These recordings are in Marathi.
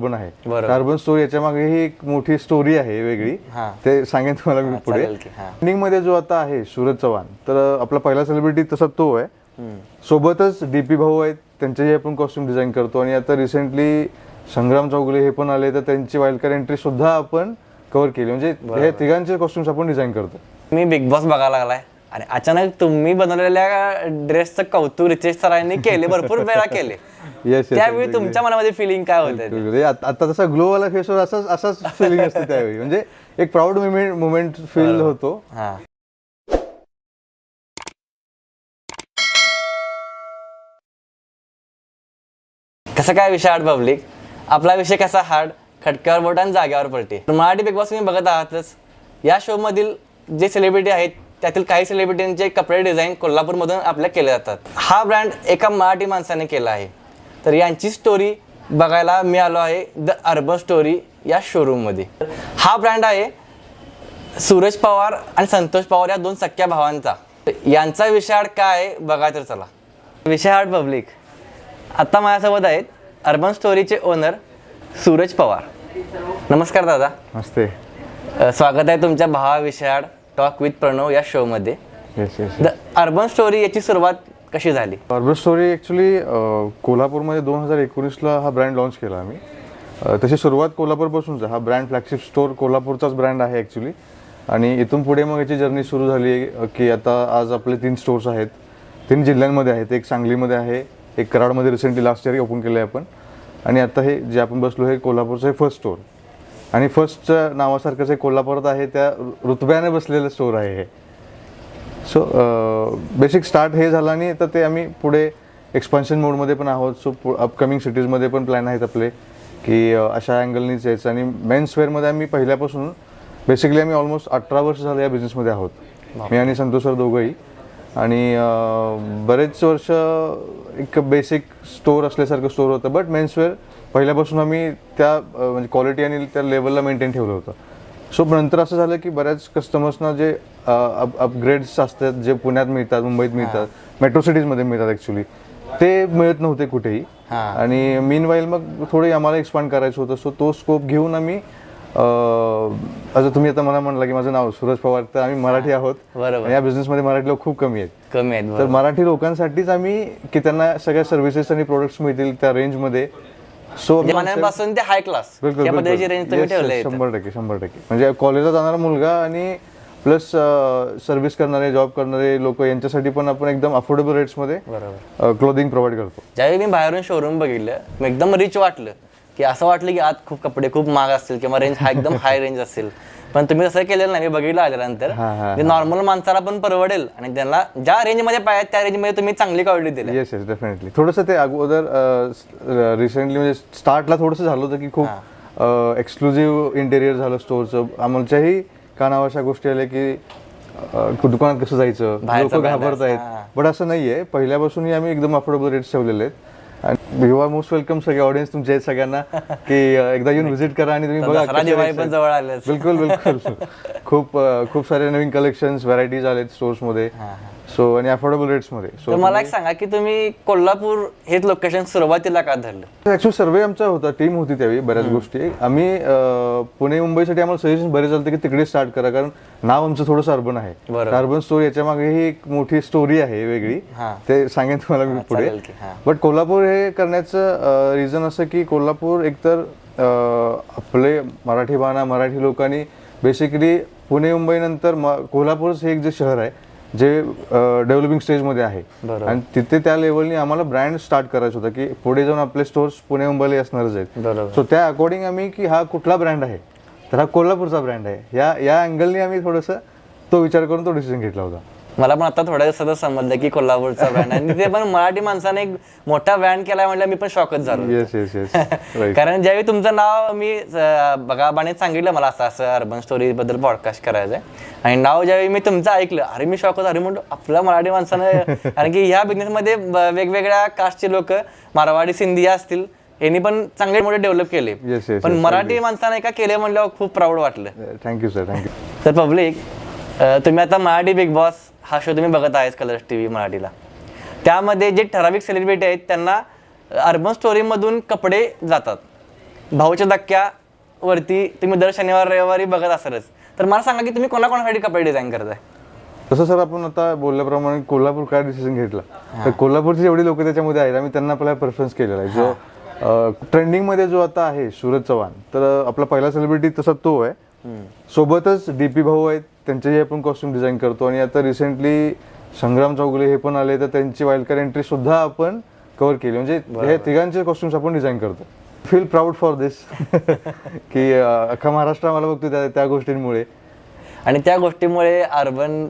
पण आहे. बरोबर. कार्बन स्टोरी याच्या मागे ही एक मोठी स्टोरी आहे वेगळी. हा. ते सांगेन तुम्हाला मी पुढे. चालेल की, हा. Opening मध्ये जो आता आहे सूरज चव्हाण तर आपला पहिला सेलिब्रिटी तसा तो आहे. सोबतच डीपी भाऊ आहेत त्यांचेही आपण कॉस्ट्युम डिझाईन करतो. आणि आता रिसेंटली संग्राम चौगुले हे पण आले तर त्यांची वाईल्ड कार्ड एंट्री सुद्धा आपण कव्हर केली. म्हणजे हे तिघांचे कॉस्ट्युम्स आपण डिझाईन करतो. मी बिग बॉस बघायला लागलाय. आणि अचानक तुम्ही बनवलेल्या ड्रेसचं कौतुक रितेश सरांनी केले भरपूर वेळा केले. येस त्यावेळी तुमच्या मनामध्ये फिलिंग काय होतं आता तसा ग्लो वाला फेसवर असाच असाच फिलिंग असते त्यावेळी. म्हणजे एक प्राऊड मुमेंट मुमेंट फील होतो. हा. कसं काय विषय हार्ड पब्लिक आपला विषय कसा हार्ड खटक्यावर बोट आणि जाग्यावर पलटे. मराठी बिग बॉस तुम्ही बघत आहातच. या शो मधील जे सेलिब्रिटी आहेत त्यातील काही सेलिब्रिटींचे कपडे डिझाईन कोल्हापूरमधून आपल्या केले जातात. हा ब्रँड एका मराठी माणसाने केला आहे. तर यांची स्टोरी बघायला मी आलो आहे द अर्बन स्टोरी या शोरूममध्ये हा ब्रँड आहे सूरज पवार आणि संतोष पवार या दोन सख्या भावांचा. यांचा विषय काय आहे बघा तर चला. विषय पब्लिक आता माझ्यासोबत आहेत अर्बन स्टोरीचे ओनर सूरज पवार. नमस्कार दादा. मस्ते अ, स्वागत आहे तुमच्या भावा विषयाड टॉक विथ प्रणव या शोमध्ये yes yes the Urban Story याची सुरुवात कशी झाली? अर्बन स्टोरी ॲक्च्युली कोल्हापूरमध्ये दोन हजार एकोणीसला हा ब्रँड लॉन्च केला आम्ही. अ, तशी सुरुवात कोल्हापूरपासूनच. आहे. हा ब्रँड फ्लॅगशिप स्टोर कोल्हापूरचाच ब्रँड आहे ॲक्च्युली आणि इथून पुढे मग याची जर्नी सुरू झाली अ, की आता आज आपले तीन स्टोर्स आहेत. तीन जिल्ह्यांमध्ये आहेत. एक सांगलीमध्ये आहे एक कराडमध्ये रिसेंटली लास्ट इयर ओपन केलं आहे आपण. आणि आता हे जे आपण बसलो हे कोल्हापूरचं हे फर्स्ट स्टोर आणि फर्स्टच्या नावासारखंच हे कोल्हापुरात आहे त्या रुतब्याने बसलेलं स्टोर आहे हे. सो बेसिक स्टार्ट हे झालं आणि तर ते आम्ही पुढे एक्सपान्शन मोडमध्ये पण आहोत. सो अपकमिंग सिटीजमध्ये पण प्लॅन आहेत आपले की अशा अँगलनीच यायचं. आणि मेन्स वेअरमध्ये आम्ही पहिल्यापासून बेसिकली आम्ही ऑलमोस्ट अठरा वर्ष झालं या बिझनेसमध्ये आहोत. मी आणि संतोष सर दोघंही. आणि बरेच वर्ष एक बेसिक स्टोर असल्यासारखं स्टोर होतं बट मेन्सवेअर पहिल्यापासून आम्ही त्या म्हणजे क्वालिटी आणि त्या लेवलला मेंटेन ठेवलं होतं. सो नंतर असं झालं की बऱ्याच कस्टमर्सना जे अपग्रेड्स असतात जे पुण्यात मिळतात मुंबईत मिळतात मेट्रो सिटीजमध्ये मिळतात ॲक्च्युली ते मिळत नव्हते कुठेही. आणि मीन वाईल मग थोडे आम्हाला एक्सपांड करायचं होतं. सो तो स्कोप घेऊन आम्ही अं, आता तुम्ही आता मला म्हणला की माझं नाव सूरज पवार तर आम्ही मराठी आहोत. बरोबर. या बिझनेसमध्ये मराठी लोक खूप कमी आहेत. कमी आहेत तर बरोबर. मराठी लोकांसाठीच आम्ही की त्यांना सगळ्या सर्व्हिसेस आणि प्रोडक्ट्स मिळतील त्या रेंजमध्ये सो म्हणजे मनापासून ते हाय क्लास बिलकुल त्या पद्धतीची बिलकुल. रेंज तुम्ही Yes, yes, ठेवले शंभर टक्के शंभर टक्के. म्हणजे कॉलेजला जाणारा मुलगा आणि प्लस सर्व्हिस करणारे जॉब करणारे लोक यांच्यासाठी पण आपण एकदम अफोर्डेबल रेट्समध्ये बरोबर. क्लोदिंग प्रोव्हाइड करतो. ज्यावेळी मी बाहेरून शोरूम बघितलं मग एकदम रिच वाटलं. की असं वाटलं की आत खूप कपडे खूप महाग असतील किंवा रेंज हा एकदम हाय रेंज असेल. पण तुम्ही तसं केलेलं नाही मी बघितलं आल्यानंतर. नॉर्मल माणसाला पण परवडेल आणि त्यांना ज्या रेंजमध्ये पाहिजे त्या रेंजमध्ये तुम्ही चांगली क्वालिटी दिली. येस येस डेफिनेटली थोडंसं ते अगोदर रिसेंटली म्हणजे स्टार्टला थोडंसं झालं होतं की खूप एक्सक्लुझिव्ह इंटेरियर झालं स्टोअरचं आमच्याही कानावर अशा गोष्टी आल्या की दुकानात कसं जायचं? लोक घाबरत आहे. आहेत बट असं नाहीये. पहिल्यापासूनही आम्ही एकदम अफोर्डेबल रेट्स ठेवलेले आहेत. आणि यू आर मोस्ट वेलकम सगळे ऑडियन्स तुमचे सगळ्यांना की एकदा येऊन व्हिजिट करा आणि तुम्ही बघा. जवळ आलेच. बिलकुल बिलकुल. खूप खूप सारे नवीन कलेक्शन्स व्हरायटीज आलेत स्टोर्समध्ये सो आणि अफोर्डेबल रेट्समध्ये सो तर मला एक सांगा की तुम्ही कोल्हापूर हेच लोकेशन सुरुवातीला का धरलं? ऍक्च्युअली सर्वे आमचा होता टीम होती त्यावेळी बऱ्याच गोष्टी. आम्ही अं, पुणे मुंबईसाठी आम्हाला सजेशन बरेच झालं की तिकडे स्टार्ट करा कारण नाव आमचं थोडंसं अर्बन आहे. बरोबर. अर्बन स्टोरी याच्या मागे ही एक मोठी स्टोरी आहे वेगळी. हा. ते सांगेन तुम्हाला मी पुढे. चालेल की, हा. बट कोल्हापूर हे करण्याचं रिझन असं की कोल्हापूर एकतर अं, आपले मराठी बाणा मराठी लोकांनी बेसिकली पुणे मुंबईनंतर म- कोल्हापूरच हे एक जे शहर आहे जे डेव्हलपिंग स्टेजमध्ये आहे. आणि तिथे त्या लेवलनी आम्हाला ब्रँड स्टार्ट करायचं होतं की पुढे जाऊन आपले स्टोर्स पुणे मुंबईला असणारच आहेत. सो त्या अकॉर्डिंग आम्ही की हा कुठला ब्रँड आहे? तर हा कोल्हापूरचा ब्रँड आहे. या या अँगलनी आम्ही थोडंसं तो विचार करून तो डिसिजन घेतला होता. मला पण आता थोड्या दिवसातच समजलं की कोल्हापूरचा ब्रँड आहे. आणि ते पण मराठी माणसाने एक मोठा ब्रँड केला म्हटलं मी पण शॉकच झालो. येस येस येस राईट कारण ज्यावेळी तुमचं नाव मी अं, बघा बाने सांगितलं मला असं असं अर्बन स्टोरी बद्दल पॉडकास्ट करायचं आहे. आणि नाव ज्यावेळी मी तुमचं ऐकलं अरे मी शॉक होतो अरे म्हणतो आपल्या मराठी माणसानं कारण की ह्या बिझनेसमध्ये वेगवेगळ्या कास्टचे लोक मारवाडी सिंधी असतील यांनी पण चांगले मोठे डेव्हलप केले. Yes, yes, पण yes, मराठी माणसाने एका केले म्हणल्यावर खूप प्राऊड वाटलं. Thank you sir thank you तर पब्लिक तुम्ही आता मराठी बिग बॉस हा शो तुम्ही बघत आहेस कलर्स टी व्ही मराठीला. त्यामध्ये जे ठराविक सेलिब्रिटी आहेत त्यांना अर्बन स्टोरीमधून कपडे जातात. भाऊच्या धक्क्यावरती तुम्ही दर शनिवार रविवारी बघत असालच. तर मला सांगा की तुम्ही कोणाकोणासाठी कपडे डिझाईन करताय? तसं सर आपण आता बोलल्याप्रमाणे कोल्हापूर काय डिसिजन घेतला? तर कोल्हापूरची जेवढी लोक त्याच्यामध्ये आहेत आम्ही त्यांना आपल्याला प्रेफरन्स केलेला आहे. जो ट्रेंडिंगमध्ये जो आता आहे सूरज चव्हाण तर आपला पहिला सेलिब्रिटी तसा तो आहे. सोबतच डीपी भाऊ आहेत त्यांचेही आपण कॉस्ट्युम डिझाईन करतो. आणि आता रिसेंटली संग्राम चौगुले हे पण आले तर त्यांची वाईल्ड कार्ड एंट्री सुद्धा आपण कव्हर केली. म्हणजे हे तिघांचे कॉस्ट्युम्स आपण डिझाईन करतो. फील प्राऊड फॉर दिस की अख्खा महाराष्ट्र आम्हाला बघतो त्या त्या गोष्टींमुळे. आणि त्या गोष्टीमुळे अर्बन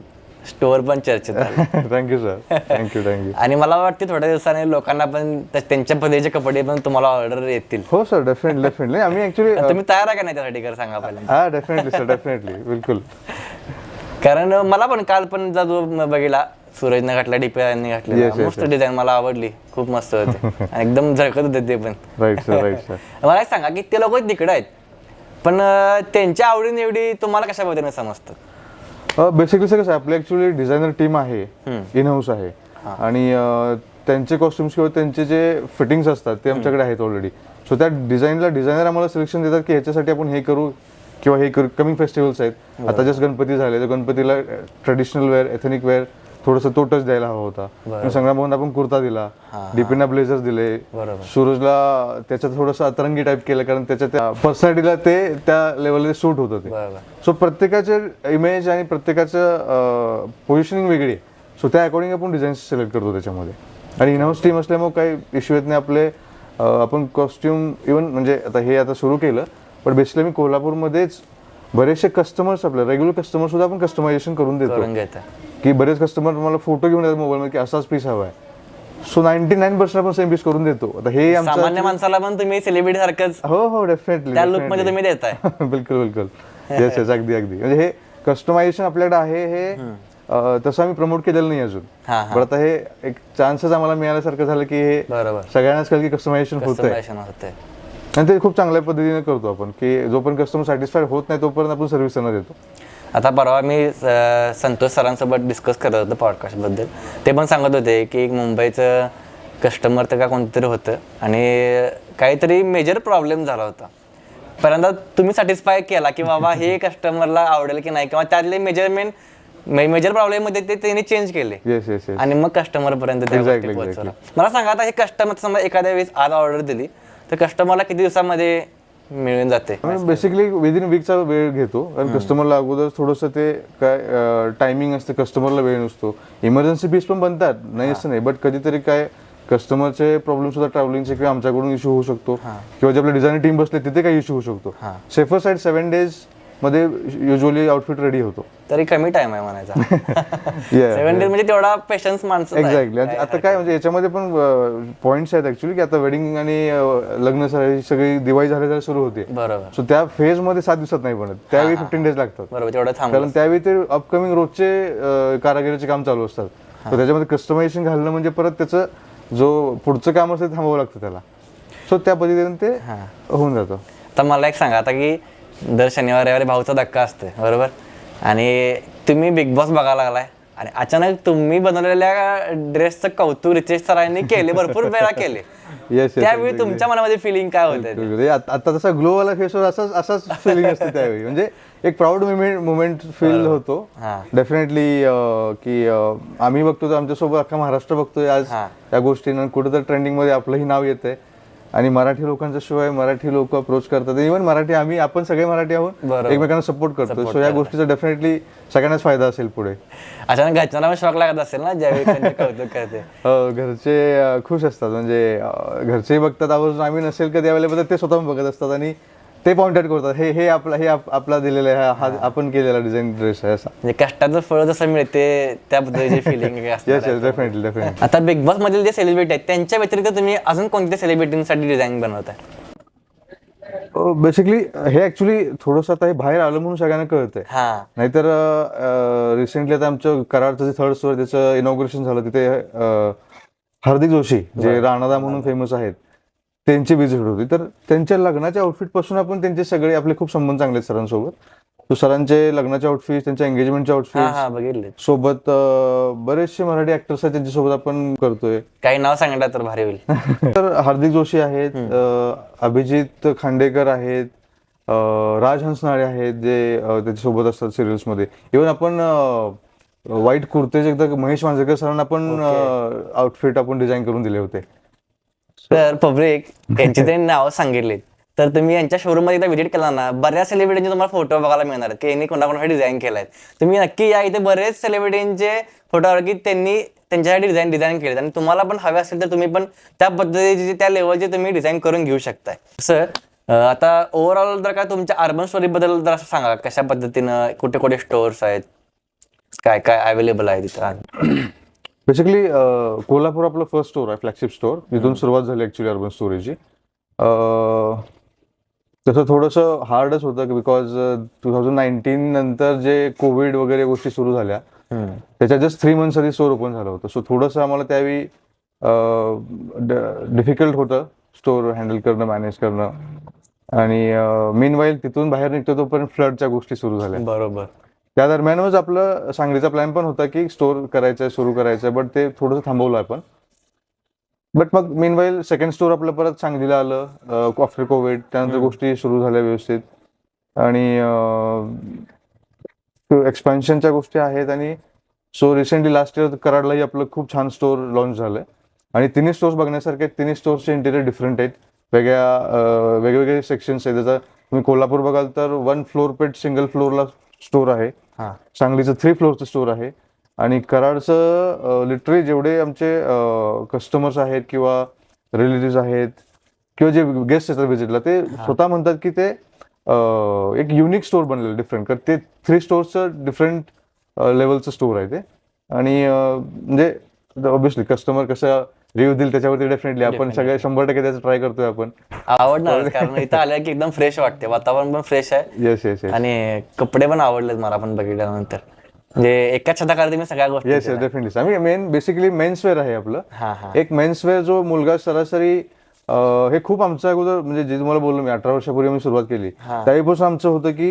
स्टोअर पण चर्चेत आलं. थँक्यू सर थँक्यू थँक्यू आणि मला वाटते थोड्या दिवसाने लोकांना पण त्या- त्यांच्या पद्धतीचे कपडे पण तुम्हाला ऑर्डर येतील. हो सर डेफिनेटली डेफिनेटली आम्ही ऍक्च्युली तर तुम्ही तयार आहे का नाही त्यासाठी कर सांगा पहिल्यांदा. हा डेफिनेटली सर डेफिनेटली बिलकुल. कारण मला पण काल पण जा जो म- बघितला सूरजने घातला डीपी यांनी Yes, घातलेला. Yes, मस्त डिझाईन मला आवडली. खूप मस्त होते. आणि एकदम झळकत होते ते पण. राईट सर राईट सर मला एक सांगा की ते लोक तिकडे आहेत. पण अं, त्यांच्या आवडीनिवडी तुम्हाला कशा पद्धतीने समजतात? बेसिकली सर कसं आपली ऍक्च्युली डिझायनर टीम आहे इन हाऊस आहे. आणि त्यांचे कॉस्ट्युम्स किंवा त्यांचे जे फिटिंग्स असतात ते आमच्याकडे आहेत ऑलरेडी सो त्या डिझाईनला डिझायनर आम्हाला सिलेक्शन देतात की ह्याच्यासाठी आपण हे करू किंवा हे करू. कमिंग फेस्टिवल्स आहेत. आता जस्ट गणपती झाले तर गणपतीला ट्रेडिशनल वेअर एथनिक वेअर थोडंसं तो टच द्यायला हवा होता. संग्राम भवन आपण कुर्ता दिला. डीपीना ब्लेझर्स दिले. सूरजला त्याच्यात थोडंसं अतरंगी टाईप केलं कारण त्याच्या त्या पर्सनॅलिटीला ते त्या लेवलला सूट होतं ते बरोबर. सो प्रत्येकाचे इमेज आणि प्रत्येकाचं पोझिशनिंग वेगळी आहे. सो त्या अकॉर्डिंग आपण डिझाईन सिलेक्ट करतो त्याच्यामध्ये. आणि इनहाऊस टीम असल्यामुळे काही इश्यू येत नाही. आपले आपण कॉस्ट्युम इवन म्हणजे आता हे आता सुरू केलं पण बेसिकली मी कोल्हापूरमध्येच बरेचसे कस्टमर्स आपले रेग्युलर कस्टमर सुद्धा आपण कस्टमायझेशन करून देतो. घेता. की बरेच कस्टमर मला फोटो घेऊन येतात मोबाईलमध्ये की असाच पीस हवा आहे. सो नाईन्टी नाईन पर्सेंट आपण सेम पीस करून देतो. आता हे आमचं सामान्य माणसाला पण तुम्ही सेलिब्रिटी सारखंच हो हो डेफिनेटली त्या लुकमध्ये तुम्ही देताय. बिलकुल बिलकुल. येस येस अगदी अगदी. म्हणजे हे कस्टमायझेशन आपल्याकडे आहे हे अं, तसं आम्ही प्रमोट केलेलं नाही अजून. हा पण आता हे एक चान्सच आम्हाला मिळाल्यासारखं झालं की हे बरोबर. सगळ्यांनाच कळलं की कस्टमायझेशन होत आहे आणि ते खूप चांगल्या पद्धतीने करतो आपण की जोपर्यंत कस्टमर सॅटिस्फाईड होत नाही तोपर्यंत आपण सर्व्हिस त्यांना देतो. आता परवा मी संतोष सरांसोबत डिस्कस करत होतो पॉडकास्टबद्दल. ते पण सांगत होते की एक मुंबईचं कस्टमर तर का कोणतरी होतं आणि काहीतरी मेजर प्रॉब्लेम झाला होता. पहिल्यांदा तुम्ही सॅटिस्फाय केला की बाबा हे कस्टमरला आवडेल की नाही किंवा त्यातले मेजरमेंट मेजर प्रॉब्लेममध्ये ते त्यांनी चेंज केले. येस येस येस आणि मग कस्टमर पर्यंत. मला सांगा आता हे कस्टमर समजा एखाद्या वेळेस आज ऑर्डर दिली तर कस्टमरला किती दिवसामध्ये मिळून जाते? बेसिकली विदिन वीकचा वेळ घेतो. कारण कस्टमरला अगोदर थोडंसं ते काय टायमिंग असते कस्टमरला वेळ नसतो. इमर्जन्सी पीस पण बनतात. नाही असं नाही. बट कधीतरी काय कस्टमरचे प्रॉब्लेम सुद्धा ट्रॅव्हलिंगचे किंवा आमच्याकडून इश्यू होऊ शकतो. किंवा जे आपले डिझायनर टीम बसले तिथे काही इश्यू होऊ शकतो. सेफर साईड सेव्हन डेज मध्ये युजली आउटफिट रेडी होतो. तरी कमी टाइम आहे म्हणायचा. सेव्हन डेज म्हणजे तेवढा पेशन्स माणसं एक्झॅक्टली आता काय म्हणजे याच्यामध्ये पण पॉईंट्स आहेत ऍक्च्युली की आता वेडिंग आणि लग्न सगळी दिवाळी झाल्या झाल्या सुरू होते. बरोबर. सो त्या फेजमध्ये सात दिवसात नाही बनत. त्यावेळी फिफ्टीन डेज लागतात. बरोबर तेवढं कारण त्यावेळी ते अपकमिंग रोजचे कारागिरीचे काम चालू असतात. तर त्याच्यामध्ये कस्टमायझेशन घालणं म्हणजे परत त्याचं जो पुढचं काम असतं थांबावं लागतं त्याला. सो त्या पद्धतीने ते होऊन जातं. तर मला एक सांगा आता की दर शनिवार रविवारी भाऊचा धक्का असतोय बरोबर? आणि तुम्ही बिग बॉस बघायला लागलाय. आणि अचानक तुम्ही बनवलेल्या ड्रेसचं कौतुक रितेश सरांनी केले भरपूर वेळा केले. येस त्यावेळी तुमच्या मनामध्ये फिलिंग काय होते आता तसा ग्लोवाला फेसवर असाच असाच फिलिंग असते त्यावेळी. म्हणजे एक प्राऊड मुमेंट मुमेंट फील होतो. हा. डेफिनेटली की आम्ही बघतो तर आमच्यासोबत अख्खा महाराष्ट्र बघतोय आज हा. या गोष्टींना. कुठेतरी ट्रेंडिंगमध्ये आपलंही नाव येतंय. आणि मराठी लोकांच्या शिवाय मराठी लोक अप्रोच करतात. इव्हन मराठी आम्ही आपण सगळे मराठी आहोत. एकमेकांना सपोर्ट करतो. सो या गोष्टीचा डेफिनेटली सगळ्यांनाच फायदा असेल पुढे. अचानक घरच्यांना शॉक लागत असेल ना ज्यावेळी त्यांचे कौतुक करते. अ, घरचे खुश असतात. म्हणजे घरचेही बघतात आवर्जून. आम्ही नसेल कधी अवेलेबल ते स्वतः बघत असतात. आणि ते पॉइंट आउट करतात हे हे आपला हे आप- आपला दिलेला आहे हा- हा आपण केलेला डिझाईन ड्रेस आहे असा. म्हणजे कष्टाचं फळ जसं मिळते त्या पद्धतीची feeling yes yes definitely definitely आता बिग बॉस मधील जे सेलिब्रिटी आहेत त्यांच्या व्यतिरिक्त तुम्ही अजून कोणत्या सेलिब्रिटींसाठी डिझाईन बनवताय? बेसिकली हे ऍक्च्युली थोडंसं आता हे बाहेर आलं म्हणून सगळ्यांना कळतंय. हा. नाहीतर रिसेंटली आता आमचं कराडचं जे थर्ड स्टोर त्याचं इनॉग्रेशन झालं तिथे अ, हार्दिक जोशी जे राणादा म्हणून फेमस आहेत त्यांची विजिट होती. तर त्यांच्या लग्नाच्या आउटफिटपासून आपण त्यांचे सगळे आपले खूप संबंध चांगले आहेत सरांसोबत. तो सरांचे लग्नाचे आउटफिट त्यांच्या एंगेजमेंटचे हा आउटफिट हा बघितले. सोबत अं, बरेचसे मराठी ऍक्टर्स आहेत त्यांच्यासोबत आपण करतोय. काही नाव सांगितलं तर भारी होईल. तर हार्दिक जोशी आहेत अं, अभिजित खांडेकर आहेत अं, राज हंसनाळे आहेत जे अं, त्याच्यासोबत असतात सिरियल्समध्ये. इव्हन आपण व्हाईट कुर्तेज एकदा महेश मांजरेकर सरांना आपण आउटफिट आपण डिझाईन करून दिले होते. तर पब्लिक यांची त्यांनी नावं सांगितली तर तुम्ही यांच्या शोरूममध्ये एकदा व्हिजिट केला ना बऱ्याच सेलिब्रिटींचे तुम्हाला फोटो बघायला मिळणार. की यांनी कोणाकोणासाठी डिझाईन केलाय. तुम्ही नक्की या इथे बरेच सेलिब्रिटींचे फोटो की त्यांनी त्यांच्यासाठी डिझाईन डिझाईन केले आणि तुम्हाला पण हवे असेल तर तुम्ही पण त्या पद्धतीचे त्या लेवलचे तुम्ही डिझाईन करून घेऊ शकताय. सर आता ओव्हरऑल जर का तुमच्या अर्बन स्टोरी बद्दल जर असं सांगा कशा पद्धतीनं कुठे कुठे स्टोअर्स आहेत? काय काय अवेलेबल आहे तिथं बेसिकली कोल्हापूर आपलं फर्स्ट स्टोर आहे फ्लॅगशिप स्टोर जिथून सुरुवात झाली ऍक्च्युली अर्बन स्टोरेजची तसं थोडंसं हार्डच होतं बिकॉज टू थाउजंड नाईन्टीन नंतर जे कोविड वगैरे गोष्टी सुरू झाल्या त्याच्या जस्ट थ्री मंथ्स आधी स्टोर ओपन झालं होतं. सो थोडंसं आम्हाला त्यावेळी डिफिकल्ट होतं स्टोर हँडल करणं मॅनेज करणं. आणि मेन वाईल तिथून बाहेर निघतो तोपर्यंत फ्लडच्या गोष्टी सुरू झाल्या. बरोबर. त्या दरम्यानच आपलं सांगलीचा प्लॅन पण होता की स्टोर करायचं सुरू करायचं बट ते थोडंसं थांबवलं आपण. बट मग मेन वाईल सेकंड स्टोर आपलं परत सांगलीला आलं आफ्टर कोविड त्यानंतर गोष्टी सुरू झाल्या व्यवस्थित. आणि एक्सपान्शनच्या गोष्टी आहेत आणि सो रिसेंटली लास्ट इयर कराडलाही आपलं खूप छान स्टोर लॉन्च झालंय. आणि तिन्ही स्टोर्स बघण्यासारखे तिन्ही स्टोर्सचे इंटेरियर डिफरंट आहेत. वेगळ्या वेगवेगळे सेक्शन्स आहेत. जसं तुम्ही कोल्हापूर बघाल तर वन फ्लोर पेट सिंगल फ्लोअरला स्टोर आहे. हा. सांगलीचं थ्री फ्लोअरचं स्टोर आहे. आणि कराडचं लिटरली जेवढे आमचे कस्टमर्स आहेत किंवा रिलेटिव्ह आहेत किंवा जे गेस्ट येतात व्हिजिटला ते स्वतः म्हणतात की ते एक युनिक स्टोर बनलेलं डिफरंट कारण ते थ्री स्टोअर्सचं डिफरंट लेवलचं स्टोर आहे ते. आणि म्हणजे ऑब्विसली कस्टमर कसं रिव्ह्यू देईल त्याच्यावरती डेफिनेटली आपण सगळे शंभर टक्के त्याचं ट्राय करतोय आपण. आवडणार कारण इथं आलं की एकदम फ्रेश वाटते. वातावरण पण फ्रेश आहे. येस येस येस आणि कपडे पण आवडलेत मला पण बघितल्यानंतर. म्हणजे एकाच छताखाली तुम्ही सगळ्या गोष्टी येस येस डेफिनेटली आम्ही मेन बेसिकली मेन्सवेअर आहे आपलं. हा हा. एक मेन्सवेअर जो मुलगा सरासरी अं, हे खूप आमचं अगोदर म्हणजे जे तुम्हाला बोललो मी अठरा वर्षापूर्वी मी सुरुवात केली. त्यावेळीपासून आमचं होतं की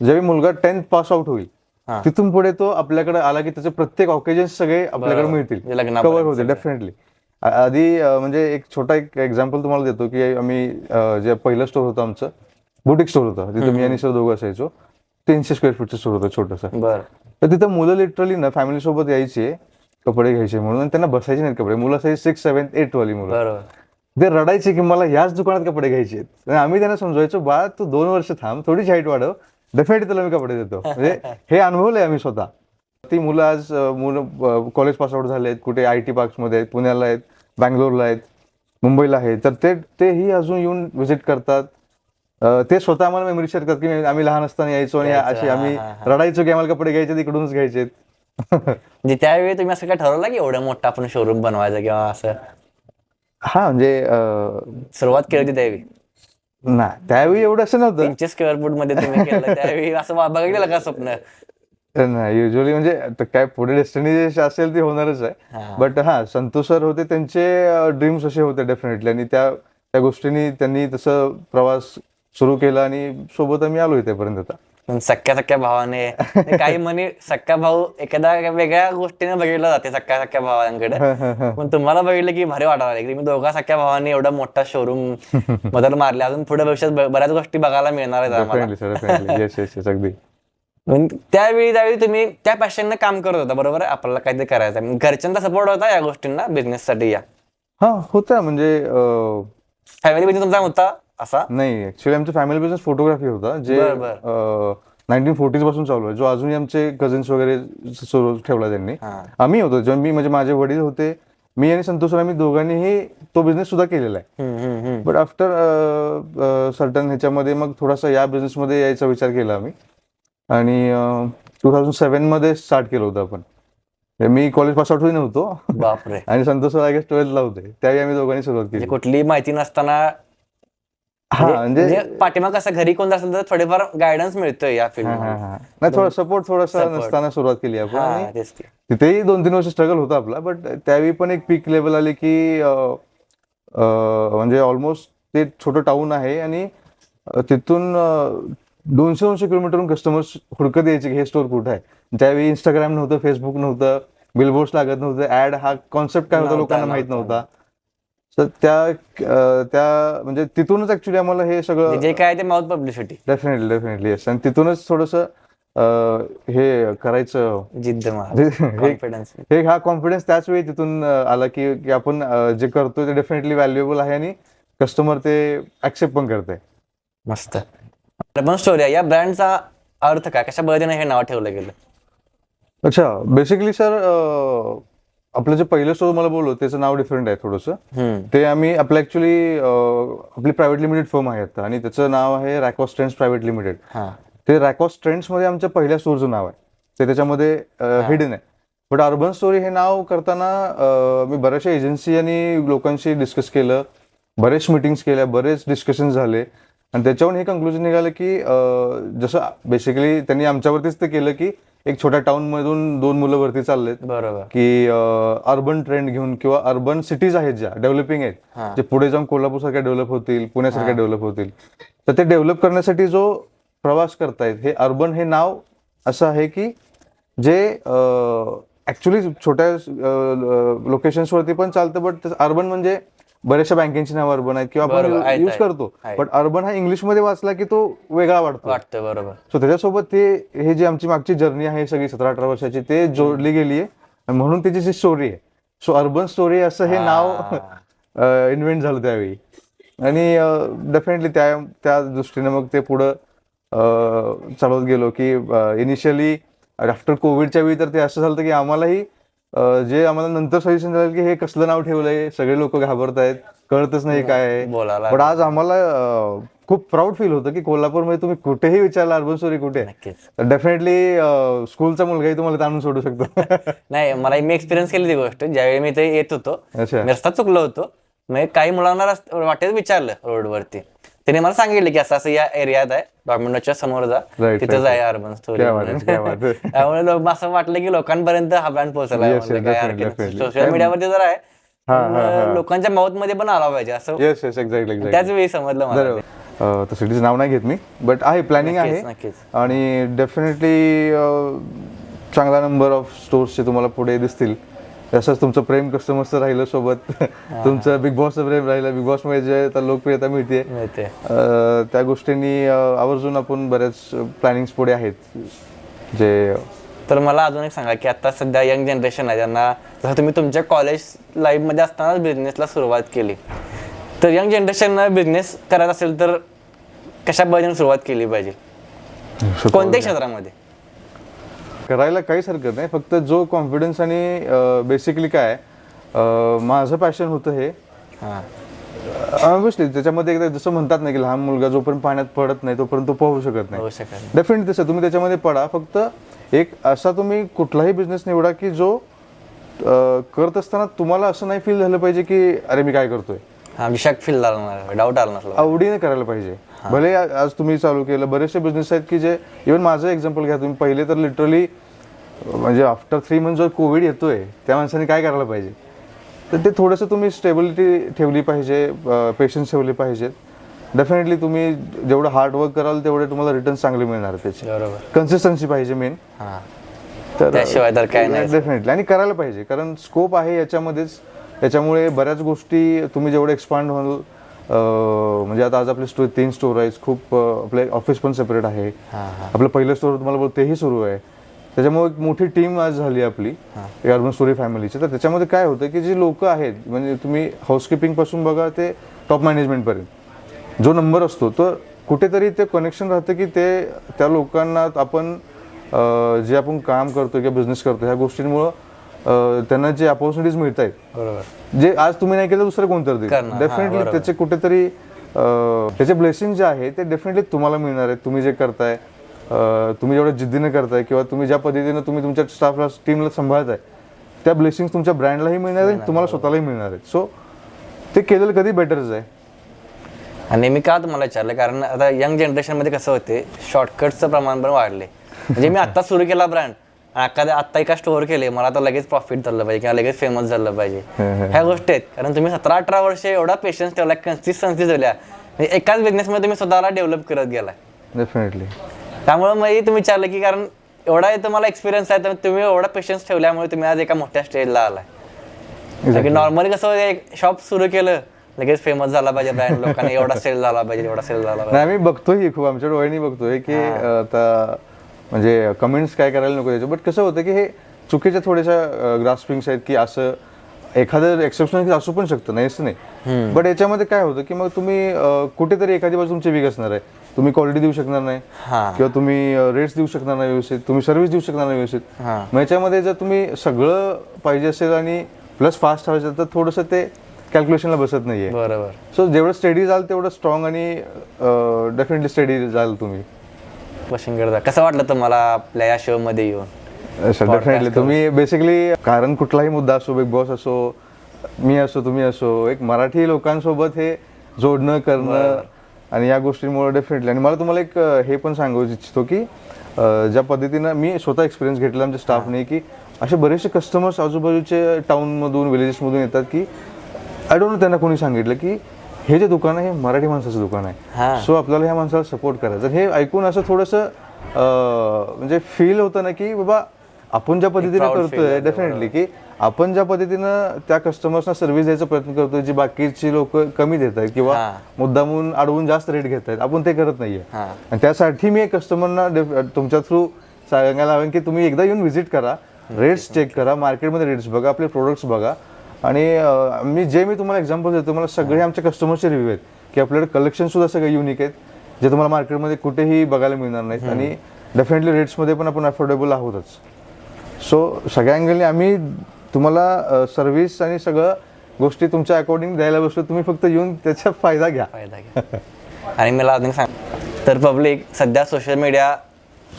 ज्यावेळी मुलगा टेन्थ पास आउट होईल. तिथून पुढे तो आपल्याकडे आला की त्याचे प्रत्येक ऑकेजन सगळे आपल्याकडे मिळतील. म्हणजे लग्नापर्यंत कव्हर होते डेफिनेटली आधी म्हणजे एक छोटा एक एक्झाम्पल तुम्हाला देतो की आम्ही जे पहिलं स्टोर होतं आमचं बुटिक स्टोर होतं तिथं मी आणि सर दोघं असायचो तीनशे स्क्वेअर फीटचं स्टोर होतं छोटंसं. बर. तर तिथं मुलं लिटरली ना फॅमिली सोबत यायचे कपडे घ्यायचे म्हणून आणि त्यांना बसायचे नाहीत कपडे. मुलं असायची सिक्स सेव्हन एट वाली मुलं. ते रडायचे की मला याच दुकानात कपडे घ्यायचे आहेत. आणि आम्ही त्यांना समजवायचो बा तू दोन वर्ष थांब थोडीशी हाईट वाढव. डेफिनेटली तुला मी कपडे देतो. म्हणजे हे अनुभवलंय आम्ही स्वतः. ती मुलं आज मुलं कॉलेज पास आउट झाले आहेत कुठे आय टी मध्ये आहेत पुण्याला आहेत बँगलोरला आहेत मुंबईला आहेत. तर ते तेही अजून येऊन व्हिजिट करतात. ते स्वतः आम्हाला मेमरी शेअर करतात की आम्ही लहान असताना यायचो आणि अशी आम्ही रडायचो की आम्हाला कपडे घ्यायचे इकडूनच घ्यायचे म्हणजे त्यावेळी तुम्ही असं काय ठरवलं की एवढं मोठं आपण शोरूम बनवायचं किंवा असं? हा म्हणजे सुरुवात केली होती त्यावेळी? नाही त्यावेळी एवढं असं नव्हतं. स्क्वेअर फूटमध्ये तुम्ही त्यावेळी असं बघितलेलं का स्वप्न? नाही युजली म्हणजे काय पुढे डेस्टिनी जे असेल ते होणारच आहे. बट हा संतोष सर होते त्यांचे ड्रीम्स असे होते डेफिनेटली आणि त्या त्या गोष्टींनी त्यांनी तसं प्रवास सुरू केला आणि सोबत आम्ही आलो इथेपर्यंत आता. पण सख्या सख्या भावाने काही म्हणे सख्या भाऊ एखाद्या वेगळ्या गोष्टीने बघितलं जाते सख्या सख्या भावांकडे. पण तुम्हाला बघितलं की भारी वाटायला लागली. तुम्ही दोघा सख्या भावांनी एवढा मोठा शोरूम बदल मारले. अजून पुढे भविष्यात बऱ्याच गोष्टी बघायला मिळणार आहेत अगदी. त्यावेळी त्यावेळी तुम्ही त्या पॅशनने काम करत होता बरोबर? आपल्याला काहीतरी करायचं आहे. घरच्यांचा सपोर्ट होता या गोष्टींना? बिझनेस साठी या? हा होता. म्हणजे फॅमिली बिझनेस तुमचा होता असा? नाही ऍक्च्युली आमचा फॅमिली बिझनेस फोटोग्राफी होता जे नाईन्टीन फोर्टीजपासून चालू आहे. जो अजूनही आमचे कझन्स वगैरे सुरू ठेवला त्यांनी. आम्ही होतो. जेव्हा मी म्हणजे माझे वडील होते मी आणि संतोष आम्ही दोघांनीही तो बिझनेस सुद्धा केलेला आहे. बट आफ्टर सर्टन ह्याच्यामध्ये मग थोडासा या बिझनेसमध्ये यायचा विचार केला आम्ही. आणि टू थाउजंड सेव्हनमध्ये स्टार्ट केलं होतं आपण म्हणजे मी कॉलेज पास आउट नव्हतो बापरे आणि संतोष सर आय ट्वेल्थला होते त्यावेळी आम्ही दोघांनी सुरुवात केली म्हणजे कुठली माहिती नसताना हा म्हणजे म्हणजे पाठीमाग कसं घरी कोण असेल तर थोडेफार गायडन्स मिळतोय या फील्ड. नाही थोडा सपोर्ट थोडासा. नसताना सुरुवात केली आपण. तिथेही दोन तीन वर्ष स्ट्रगल होता आपला बट त्यावेळी पण एक पीक लेवल आली की म्हणजे ऑलमोस्ट ते छोटं टाऊन आहे आणि तिथून दोनशे दोनशे किलोमीटरहून कस्टमर्स हुडकत यायचे की हे स्टोर कुठं आहे? त्यावेळी इंस्टाग्राम नव्हतं फेसबुक नव्हतं बिलबोर्ड्स लागत नव्हतं ऍड हा कॉन्सेप्ट काय होता लोकांना माहीत नव्हता. तर त्या त्या म्हणजे तिथूनच ऍक्च्युली आम्हाला हे सगळं जे काय ते mouth publicity definitely definitely yes आणि तिथूनच थोडस हे करायचं. जिद्द हे- कॉन्फिडन्स हे हा कॉन्फिडन्स त्याच वेळी तिथून आला की आपण जे करतोय ते डेफिनेटली व्हॅल्युएबल आहे आणि कस्टमर ते ऍक्सेप्ट पण करते मस्त. पण स्टोरी आहे. या ब्रँडचा अर्थ काय? कशा पद्धतीने हे नाव ठेवलं गेलं? अच्छा बेसिकली सर आपलं जे पहिलं स्टोर मला बोललो त्याचं नाव डिफरंट आहे थोडंसं. ते आम्ही आपलं ऍक्च्युली आपली प्रायव्हेट लिमिटेड फर्म आहे आता. आणि त्याचं नाव आहे रॅकॉस ट्रेंड्स प्रायव्हेट लिमिटेड ते रॅकॉस ट्रेंड्समध्ये आमच्या पहिल्या स्टोरचं नाव आहे. ते त्याच्यामध्ये हिडन आहे. बट अर्बन स्टोरी हे नाव करताना मी बऱ्याचशा एजन्सी आणि लोकांशी डिस्कस केलं. बरेच मिटिंग्स केल्या बरेच डिस्कशन झाले. आणि त्याच्यावरून हे कन्क्लुजन निघालं की जसं बेसिकली त्यांनी आमच्यावरतीच ते केलं की एक छोट्या टाउन मधून दोन मुलं वरती चाललेत. बरोबर. की अर्बन ट्रेंड घेऊन किंवा अर्बन सिटीज आहेत ज्या डेव्हलपिंग. आहेत जे पुढे जाऊन कोल्हापूर सारख्या डेव्हलप होतील पुण्यासारख्या डेव्हलप होतील. तर ते डेव्हलप करण्यासाठी जो प्रवास करतायत हे अर्बन हे नाव असं आहे की जे ऍक्च्युली छोट्या लोकेशन्स वरती पण चालतं बट अर्बन म्हणजे बऱ्याचशा बँकेची नाव अर्बन आहेत किंवा बरोबर, आपण आहेत, युज आहेत. करतो. आहेत. बट अर्बन हा इंग्लिशमध्ये वाचला की तो वेगळा वाटतो. वाटतं बरोबर. सो त्याच्यासोबत ते हे जी आमची मागची जर्नी आहे सगळी सतरा अठरा वर्षाची ते जोडली गेली आहे म्हणून त्याची जी स्टोरी आहे. सो अर्बन स्टोरी असं हे नाव इन्व्हेंट झालं त्यावेळी. आणि डेफिनेटली त्या त्या दृष्टीने मग ते पुढं अं, चालवत गेलो की इनिशियली आफ्टर कोविडच्या वेळी तर ते असं झालं होतं की आम्हालाही जे आम्हाला नंतर सजेशन झालं की हे कसलं नाव ठेवलंय सगळे लोक घाबरत आहेत कळतच नाही काय आहे. बोलायला पण आज आम्हाला अं, खूप प्राऊड फील होतं की कोल्हापूरमध्ये तुम्ही कुठेही विचारला अर्बन स्टोरी कुठे नक्कीच. डेफिनेटली स्कूलचा मुलगाही तुम्हाला ताणून सोडू शकतो. नाही मला मी एक्सपिरियन्स केली ती गोष्ट. ज्यावेळी मी इथे येत होतो अच्छा. मी रस्ता चुकलो होतो. मग काही मुलांना रस्त- वाटेत विचारलं रोडवरती त्याने मला सांगितलं की असं असं या एरियात आहे. डॉमिनोच्या समोर जा. तिथेच आहे अर्बन स्टोरी क्या बात आहे, क्या बात आहे. त्यामुळे असं वाटलं की लोकांपर्यंत हा ब्रँड पोहोचला. सोशल मीडियावरती जर आहे लोकांच्या माउथमध्ये पण आला पाहिजे. असं येस येस एक्झॅक्टली एक्झॅक्टली त्याच वेळी समजलं मला. तर सिटीचं नाव नाही घेत मी बट आहे प्लॅनिंग आहे. आणि डेफिनेटली चांगला नंबर ऑफ स्टोर्सचे तुम्हाला पुढे दिसतील. तसंच तुमचं प्रेम कस्टमर्सचं राहिलं सोबत. तुमचं बिग बॉसचं प्रेम राहिलं. बिग बॉसमध्ये जे आता लोकप्रियता मिळते. त्या गोष्टींनी आवर्जून आपण बऱ्याच प्लॅनिंग पुढे आहेत. जे तर मला अजून एक सांगा की आता सध्या यंग जनरेशन आहे ज्यांना जसं तुम्ही तुमच्या कॉलेज लाईफमध्ये असतानाच बिझनेसला सुरुवात केली. तर यंग जनरेशननं बिझनेस करायचा असेल तर कशा पद्धतीने सुरुवात केली पाहिजे? कोणत्याही क्षेत्रामध्ये? करायला काहीच हरकत नाही. फक्त जो कॉन्फिडन्स आणि बेसिकली काय माझं पॅशन होतं हे. हां. ऑब्विसली त्याच्यामध्ये एकदा जसं म्हणतात ना की लहान मुलगा जोपर्यंत पाण्यात पडत नाही तोपर्यंत तो पोहू शकत नाही. डेफिनेटली तसं तुम्ही त्याच्यामध्ये पडा. फक्त एक असा तुम्ही कुठलाही बिझनेस निवडा की जो करत असताना तुम्हाला असं नाही फील झालं पाहिजे की अरे मी काय करतोय. हा विशाख फील डाऊट आला नसला आवडीने करायला पाहिजे. भले आज तुम्ही चालू केलं बरेचसे बिझनेस आहेत की जे इव्हन माझं एक्झाम्पल घ्या तुम्ही पहिले तर लिटरली म्हणजे आफ्टर थ्री मंथ जो कोविड येतोय त्या माणसाने काय करायला पाहिजे? तर ते थोडंसं तुम्ही स्टेबिलिटी ठेवली पाहिजे पेशन्स ठेवले पाहिजेत. डेफिनेटली तुम्ही जेवढं हार्ड वर्क कराल तेवढे तुम्हाला रिटर्न चांगले मिळणार त्याचे. बरोबर. कन्सिस्टन्सी पाहिजे मेन तर त्याशिवाय तर काय नाही. डेफिनेटली आणि करायला पाहिजे कारण स्कोप आहे याच्यामध्येच. याच्यामुळे बऱ्याच गोष्टी तुम्ही जेवढे एक्सपांड व्हाल अं, म्हणजे आता आज आपले स्टोर तीन स्टोर आहेत. खूप आपले ऑफिस पण सेपरेट आहे. आपलं पहिलं स्टोर तुम्हाला बोल तेही सुरू आहे. त्याच्यामुळे एक मोठी टीम आज झाली आपली. अर्बन स्टोरी फॅमिलीची तर त्याच्यामध्ये काय होतं की जी लोक आहेत म्हणजे तुम्ही हाऊसकीपिंगपासून बघा ते टॉप मॅनेजमेंट पर्यंत. जो नंबर असतो तर कुठेतरी ते कनेक्शन राहतं की ते त्या लोकांना आपण जे आपण काम करतो किंवा बिझनेस करतो ह्या गोष्टींमुळं त्यांना जे अपॉर्च्युनिटीज मिळत आहेत बरोबर. जे आज तुम्ही नाही केलं दुसरं कोणतं देईल डेफिनेटली. त्याचे कुठेतरी त्याचे ब्लेसिंग जे आहे ते डेफिनेटली तुम्हाला मिळणार आहेत. तुम्ही जे करताय तुम्ही जेवढ्या जिद्दीने करताय किंवा तुम्ही ज्या पद्धतीने तुम्ही तुमच्या स्टाफला टीमला सांभाळताय त्या ब्लेसिंग तुमच्या ब्रँडलाही मिळणार आहेत तुम्हाला स्वतःलाही मिळणार आहेत. सो ते केलेलं कधी बेटरच आहे? आणि मी का तुम्हाला विचारलं? कारण आता यंग जनरेशनमध्ये कसं होते शॉर्टकटचं प्रमाण पण वाढले. म्हणजे मी आता सुरू केला ब्रँड एखाद्या आत्ता एका स्टोअर केले मला तर लगेच प्रॉफिट झालं पाहिजे किंवा लगेच फेमस झालं पाहिजे. ह्या गोष्टी आहेत. कारण तुम्ही सतरा अठरा वर्ष एवढा पेशन्स ठेवला कन्सिस्टन्सी ठेवल्या म्हणजे एकाच बिझनेसमध्ये तुम्ही स्वतःला डेव्हलप करत गेलाय. डेफिनेटली त्यामुळे मग तुम्ही विचारलं की कारण एवढा तुम्हाला एक्सपिरियन्स आहे तर तुम्ही एवढा पेशन्स ठेवल्यामुळे तुम्ही आज एका मोठ्या स्टेजला आलाय. नॉर्मली कसं एक शॉप सुरू केलं लगेच फेमस झाला पाहिजे ब्रँड लोकांनी एवढा सेल झाला पाहिजे एवढा सेल झाला पाहिजे. आम्ही बघतोय खूप आमच्या डोळ्यांनी बघतोय की आता म्हणजे कमेंट्स काय करायला नको त्याचे. बट कसं होतं की हे चुकीच्या थोड्याशा ग्रास्पिंग्स आहेत की असं एखादं एक्सेप्शनल असू पण शकतं नाही. असं नाही बट याच्यामध्ये काय होतं की मग तुम्ही कुठेतरी एखादी बाजू तुमची वीक असणार आहे. तुम्ही क्वालिटी देऊ शकणार नाही. हा. किंवा तुम्ही रेट्स देऊ शकणार नाही व्यवस्थित. तुम्ही सर्व्हिस देऊ शकणार नाही व्यवस्थित. मग याच्यामध्ये जर तुम्ही सगळं पाहिजे असेल आणि प्लस फास्ट हवं असेल तर थोडंसं ते कॅल्क्युलेशनला बसत नाहीये. बरोबर. सो जेवढं स्टडी जाल तेवढं स्ट्रॉंग आणि डेफिनेटली स्टडी जाल तुम्ही. क्वेश्चन करता कसं वाटलं तुम्हाला आपल्या या शो मध्ये येऊन डेफिनेटली तुम्ही बेसिकली कारण कुठलाही मुद्दा असो बिग बॉस असो मी असो तुम्ही असो एक मराठी लोकांसोबत हे जोडणं करणं आणि या गोष्टींमुळे डेफिनेटली आणि मला तुम्हाला एक हे पण सांगू इच्छितो की ज्या पद्धतीनं मी स्वतः एक्सपिरियन्स घेतला आमच्या स्टाफने की असे बरेचसे कस्टमर्स आजूबाजूचे टाउनमधून विलेजेसमधून येतात की आय डोंट नो त्यांना कोणी सांगितलं की हे जे दुकान आहे हे मराठी माणसाचं दुकान आहे. हा. सो आपल्याला ह्या माणसाला सपोर्ट करायचं. हे ऐकून असं थोडंसं म्हणजे फील होतं ना की बाबा आपण ज्या पद्धतीने करतोय डेफिनेटली की आपण ज्या पद्धतीनं त्या कस्टमर्सना सर्व्हिस द्यायचा प्रयत्न करतोय जी बाकीची लोक कमी देत आहेत किंवा. मुद्दामून अडवून जास्त रेट घेत आहेत आपण ते करत नाहीये. हा. आणि त्यासाठी मी कस्टमरना तुमच्या थ्रू सांगायला हवेन की तुम्ही एकदा येऊन व्हिजिट करा. रेट्स चेक करा मार्केटमध्ये रेट्स बघा आपले प्रोडक्ट्स बघा. आणि मी जे मी तुम्हाला एक्झाम्पल देतो मला सगळे आमच्या कस्टमरचे रिव्ह्यू आहेत. की आपल्याकडे कलेक्शन सुद्धा सगळे युनिक आहेत जे तुम्हाला मार्केटमध्ये कुठेही बघायला मिळणार नाहीत. आणि डेफिनेटली रेट्समध्ये पण आपण अफोर्डेबल आहोतच. सो सगळ्या अँगलने आम्ही तुम्हाला सर्व्हिस आणि सगळं गोष्टी तुमच्या अकॉर्डिंग द्यायला बसलो तुम्ही फक्त येऊन त्याचा फायदा घ्या. फायदा घ्या. आणि मला अजून सांग तर पब्लिक सध्या सोशल मीडिया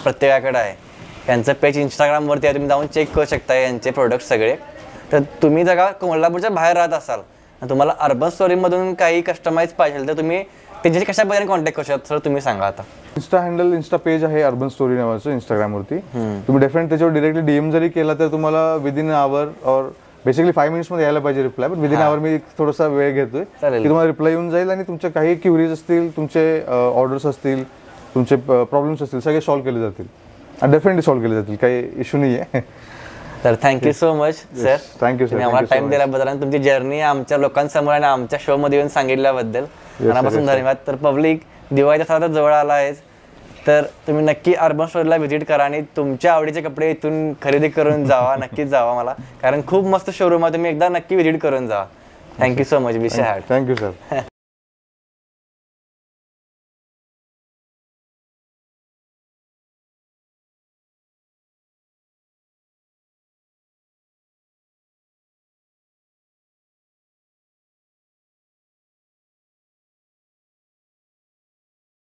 प्रत्येकाकडे आहे. यांचं पेज इंस्टाग्रामवरती आहे तुम्ही जाऊन चेक करू शकता यांचे प्रोडक्ट सगळे. तर तुम्ही जर का कोल्हापूरच्या बाहेर राहत असाल. तुम्हाला अर्बन स्टोरीमधून काही कस्टमाइज पाहिजे तर तुम्ही त्याच्याशी कशा कॉन्टॅक्ट करू शकता? सर तुम्ही सांगा आता. इन्स्टा हँडल इन्स्टा पेज आहे अर्बन स्टोरी नावाचं इंस्टाग्रामवरती तुम्ही डेफिनेट त्याच्यावर डिरेक्टली डीएम जरी केला तर तुम्हाला विदिन आवर और बेसिकली फाईव्ह मिनिट्समध्ये यायला पाहिजे रिप्लाय पण विदिन आवर मी थोडासा वेळ घेतोय. की तुम्हाला रिप्लाय येऊन जाईल आणि तुमच्या काही क्युरीज असतील तुमचे ऑर्डर्स असतील तुमचे प्रॉब्लेम्स असतील सगळे सॉल्व्ह केले जातील. डेफिनेटली सॉल्व्ह केले जातील. काही इश्यू नाही आहे तर thank you so much sir sir. तुम्ही आम्हाला टाइम. दिल्याबद्दल आणि तुमची जर्नी आमच्या लोकांसमोर आणि आमच्या शो मध्ये येऊन सांगितल्याबद्दल. मनापासून. धन्यवाद. तर पब्लिक दिवाळीचा सणात जवळ आला आहे तर तुम्ही नक्की अर्बन स्टोअरला व्हिजिट करा आणि तुमच्या आवडीचे कपडे इथून खरेदी करून जावा. नक्कीच जावा मला. कारण खूप मस्त शोरूम आहे. तुम्ही एकदा नक्की व्हिजिट करून जावा. थँक्यू सो मच विषय हॅड थँक्यू सर